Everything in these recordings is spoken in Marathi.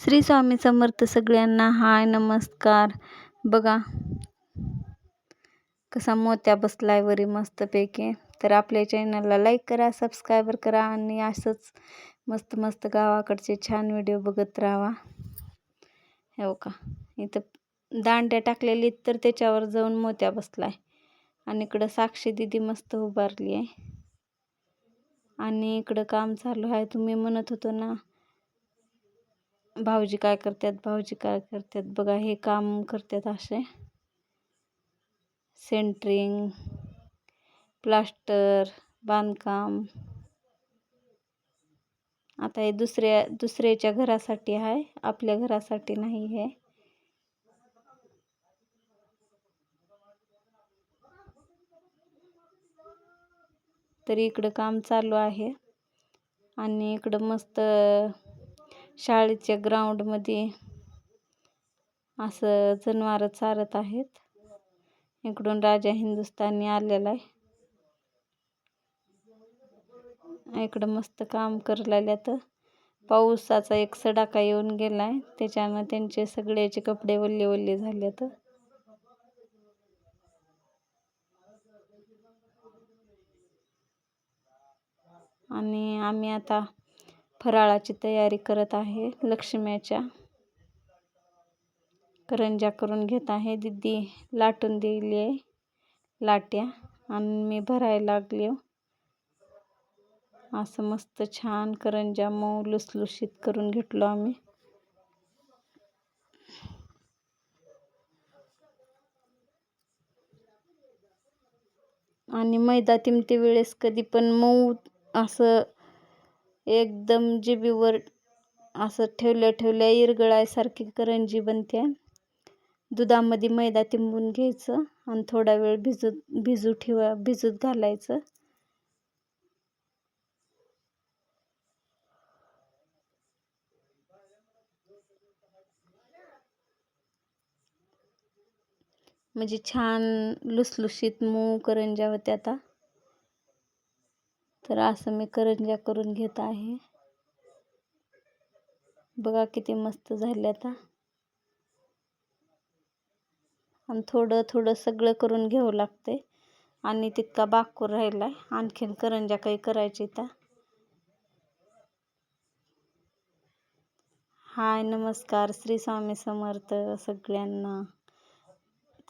श्री स्वामी समर्थ सगळ्यांना हाय नमस्कार. बघा कसा मोत्या बसलाय वरी मस्तपैकी. तर आपल्या चॅनलला लाईक करा सबस्क्रायबर करा आणि असंच मस्त मस्त गावाकडचे छान व्हिडिओ बघत राहा. हो का इथं दांड्या टाकलेली तर त्याच्यावर जाऊन मोत्या बसलाय. आणि इकडं साक्षी दिदी मस्त उभारली आहे. आणि इकडं काम चालू आहे तुम्ही म्हणत होतो ना भाऊजी काय करतात? भाऊजी काय करतात? बघा हे काम करतात असे. सेंटरिंग प्लास्टर बांधकाम. आता हे दुसऱ्या दुसऱ्याच्या घरासाठी आहे. आपल्या घरासाठी नाही आहे तरी इकडं काम चालू आहे. आणि इकडं मस्त शाळेच्या ग्राउंडमध्ये असं जनावरं चारत आहेत. इकडून राजा हिंदुस्थानी आलेला आहे. इकडं मस्त काम तर पावसाचा एक सडाका येऊन गेलाय त्याच्यानं त्यांचे सगळ्याचे कपडे वल्ले वल्ले झालेत आणि आम्ही आता फराळाची तयारी करत आहे. लक्ष्म्याच्या करंज्या करून घेत आहे. दिदी लाटून दिली आहे लाट्या आणि मी भरायला लागले असं मस्त छान करंजा मऊ लुसलुशीत करून घेतलो आम्ही. आणि मैदा तिमते वेळेस कधी पण मऊ असं एकदम जिभेवर असं ठेवल्या ठेवल्या इरगळायसारखी करंजी बनते. दुधामध्ये मैदा तिंबून घ्यायचं आणि थोडा वेळ भिजत भिजू ठेवा भिजत घालायचं. म्हणजे छान लुसलुशीत मऊ करंज्या होत्या आता. तर असं मी करंज्या करून घेत आहे. बघा किती मस्त झाले आता. आणि थोडं थोडं सगळं करून घ्यावं लागते आणि तितका बाकूर राहिला आहे आणखीन करंज्या काही करायची त्या हाय नमस्कार श्री स्वामी समर्थ सगळ्यांना.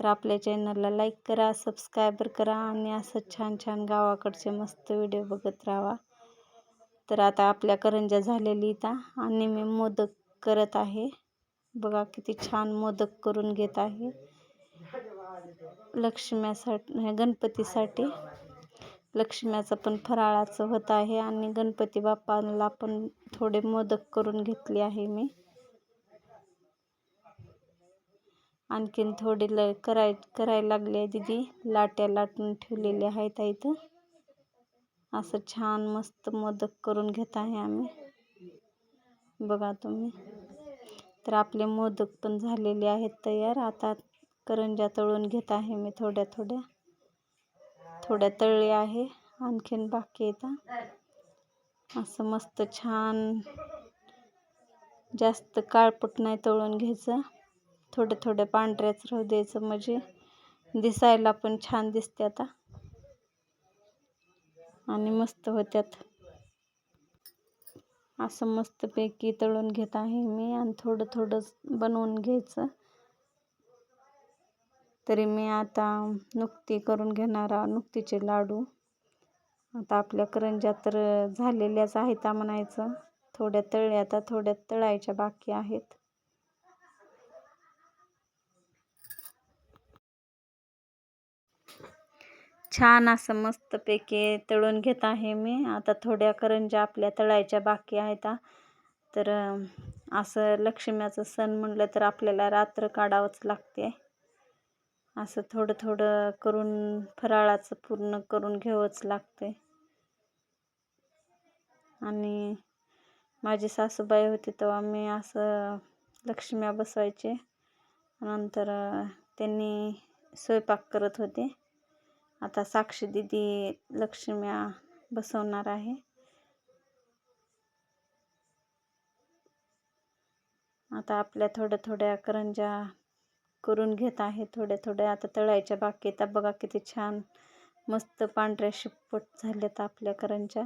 तर आपल्या चॅनलला लाईक करा सबस्क्रायबर करा आणि असं छान छान गावाकडचे मस्त व्हिडिओ बघत राहा. तर आता आपल्या करंजा झालेली इथं आणि मी मोदक करत आहे. बघा किती छान मोदक करून घेत आहे. लक्ष्म्यासाठी गणपतीसाठी. लक्ष्म्याचं पण फराळाचं होत आहे आणि गणपती बाप्पाला पण थोडे मोदक करून घेतले आहे मी. आणखीन थोडे ल कराय करायला लागले दिदी. लाट्या लाटून ठेवलेल्या आहेत इथं. असं छान मस्त मोदक करून घेत आहे आम्ही. बघा तुम्ही. तर आपले मोदक पण झालेले आहेत तयार. आता करंजा तळून घेत आहे मी थोड्या थोड्या. थोड्या तळले आहे. आणखीन बाकी येतात असं मस्त छान जास्त काळपट नाही तळून घ्यायचं. थोडे थोडे पांढऱ्याच राहू द्यायचं म्हणजे दिसायला पण छान दिसते आता. आणि मस्त होत्यात. असं मस्तपैकी तळून घेत आहे मी आणि थोडं थोडं बनवून घ्यायचं. तरी मी आता नुकती करून घेणार नुकतीचे लाडू. आता आपल्या करंज्या तर झालेल्याच आहेत म्हणायचं थोड्या तळल्या आता थोड्या तळायच्या बाकी आहेत. छान असं मस्तपैकी तळून घेत आहे मी. आता थोड्या करंज्या आपल्या तळायच्या बाकी आहेत. तर असं लक्ष्म्याचं सण म्हणलं तर आपल्याला रात्र काढावंच लागते. असं थोडं थोडं करून फराळाचं पूर्ण करून घ्यावंच लागते. आणि माझी सासूबाई होती तेव्हा मी असं लक्ष्म्या बसवायचे. नंतर त्यांनी स्वयंपाक करत होते. आता साक्षी दिदी लक्ष्म्या बसवणार आहे. आता आपल्या थोड्या थोड्या करंजा करून घेत आहे. थोड्या थोड्या आता तळायच्या बाकी आता बघा किती छान मस्त पांढऱ्या शिपट झाल्यात आपल्या करंजा.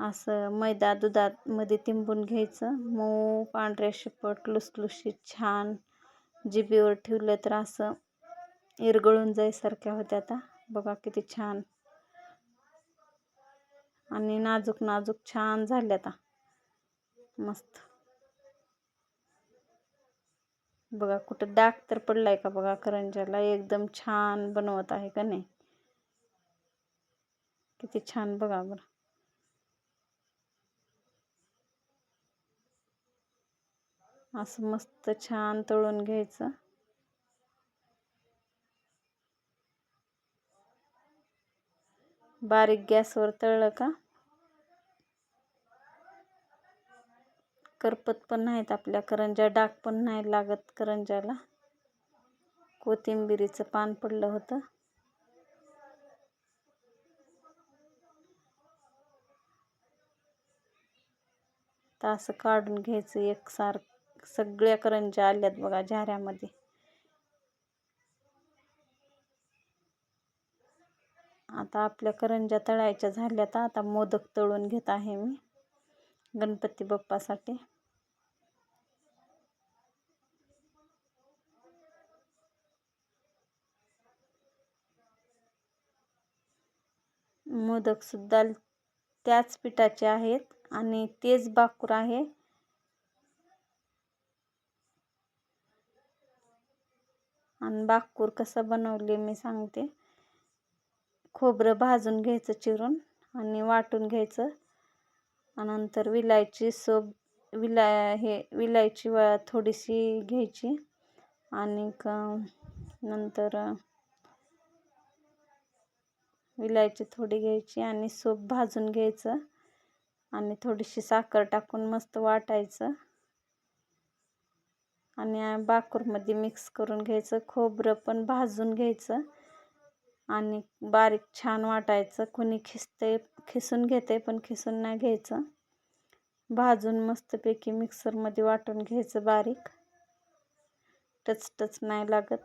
असं मैदा दुधामध्ये तिंबून घ्यायचं. मऊ पांढऱ्या शिपट लुसलुशीत छान जिबीवर ठेवलं तर असं इरगळून जाईसारख्या होत्या आता. बघा किती छान. आणि नाजूक नाजूक छान झाल्या आता. मस्त. बघा कुठं डाग तर पडलाय का बघा करंजाला एकदम छान बनवत आहे का नाही? किती छान बघा बरं. असं मस्त छान तळून घ्यायचं. बारीक गॅसवर तळलं का? करपत पण नाहीत आपल्या करंजा डाग पण नाही लागत करंजाला. कोथिंबिरीचं पान पडलं होतं. तर असं काढून घ्यायचं एकसार सगळ्या करंजा आल्यात बघा झाऱ्यामध्ये. आता आपल्या करंज्या तळायच्या झाल्या तर आता मोदक तळून घेत आहे मी. गणपती बाप्पासाठी. मोदकसुद्धा त्याच पिठाचे आहेत आणि तेच बाकूर आहे. आणि बाकूर कसं बनवले मी सांगते. खोबरं भाजून घ्यायचं चिरून आणि वाटून घ्यायचं. नंतर विलायची सोब विला हे विलायची व थोडीशी घ्यायची. आणि नंतर विलायची थोडी घ्यायची आणि सोप भाजून घ्यायचं. आणि थोडीशी साखर टाकून मस्त वाटायचं. आणि बाकूरमध्ये मिक्स करून घ्यायचं. खोबरं पण भाजून घ्यायचं. आणि बारीक छान वाटायचं. कुणी खिसते खिसून घेते पण खिसून नाही घ्यायचं. भाजून मस्तपैकी मिक्सरमध्ये वाटून घ्यायचं बारीक. टच टच नाही लागत.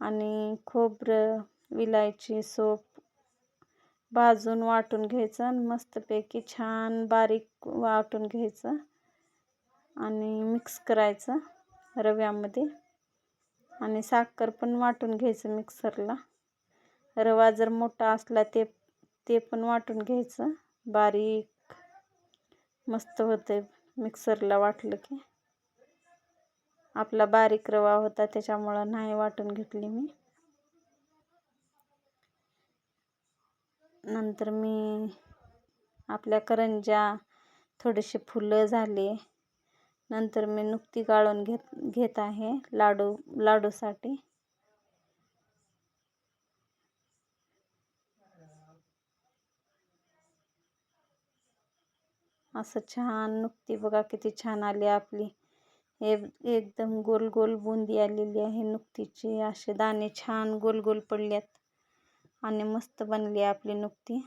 आणि खोबरं विलायची सोप भाजून वाटून घ्यायचं आणि मस्तपैकी छान बारीक वाटून घ्यायचं. आणि मिक्स करायचं रव्यामध्ये. आणि साखर पण वाटून घ्यायचं मिक्सरला. रवा जर मोठा असला ते ते पण वाटून घ्यायचं. बारीक. मस्त होतं मिक्सरला वाटलं की. आपला बारीक रवा होता त्याच्यामुळं नाही वाटून घेतली मी. नंतर मी आपल्या करंजा थोडेसे फुलं झाले. नंतर मी नुकती गाळून घेत घेत आहे लाडू लाडूसाठी. असं छान नुकती बघा किती छान आली आपली. हे एकदम गोल गोल बुंदी आलेली आहे नुकतीची. असे दाणे छान गोल गोल पडल्यात. आणि मस्त बनली आपली नुकती.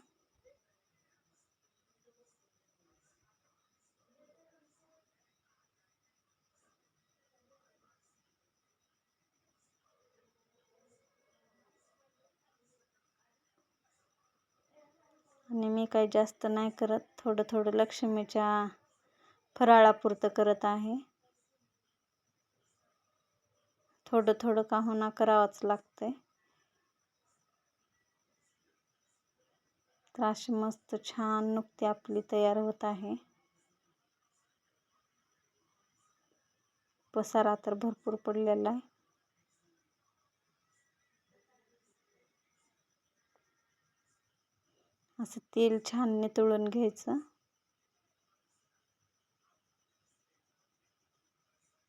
आणि मी काही जास्त नाही करत. थोडं थोडं लक्ष्मीच्या फराळापुरतं करत आहे. थोडं थोडं का होणार करावंच लागतंय. तर अशी मस्त छान नुकती आपली तयार होत आहे. पसारा तर भरपूर पडलेला आहे. असं तेल छान नितळून घ्यायचं.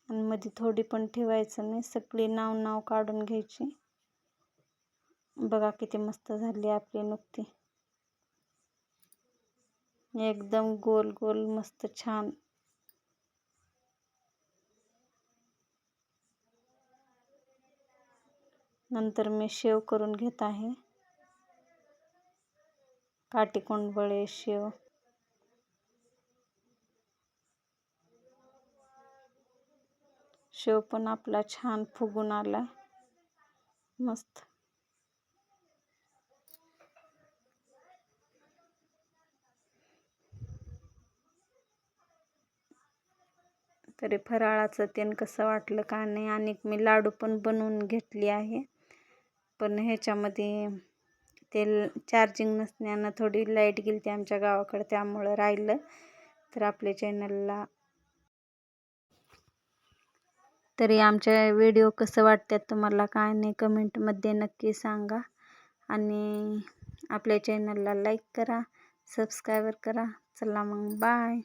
आणि मध्ये थोडी पण ठेवायचं नाही सगळी नाव नाव काढून घ्यायची. बघा किती मस्त झाली आपली नुकती. एकदम गोल गोल मस्त छान. नंतर मी शेव करून घेत आहे. काटीकोंडबळे शेव. शेव पण आपला छान फुगून आला. मस्त. तरी फराळाचं तेन कसं वाटलं का नाही? आणि मी लाडू पण बनवून घेतली आहे. पण ह्याच्यामध्ये ते चार्जिंग नसण्यानं थोडी लाइट गेली ती आमच्या गावाकडं त्यामुळं राहिलं. तर आपल्या चॅनलला तरी आमच्या व्हिडिओ कसं वाटतात तुम्हाला काय नाही कमेंटमध्ये नक्की सांगा. आणि आपल्या चॅनलला लाईक करा सबस्क्रायबर करा. चला मग बाय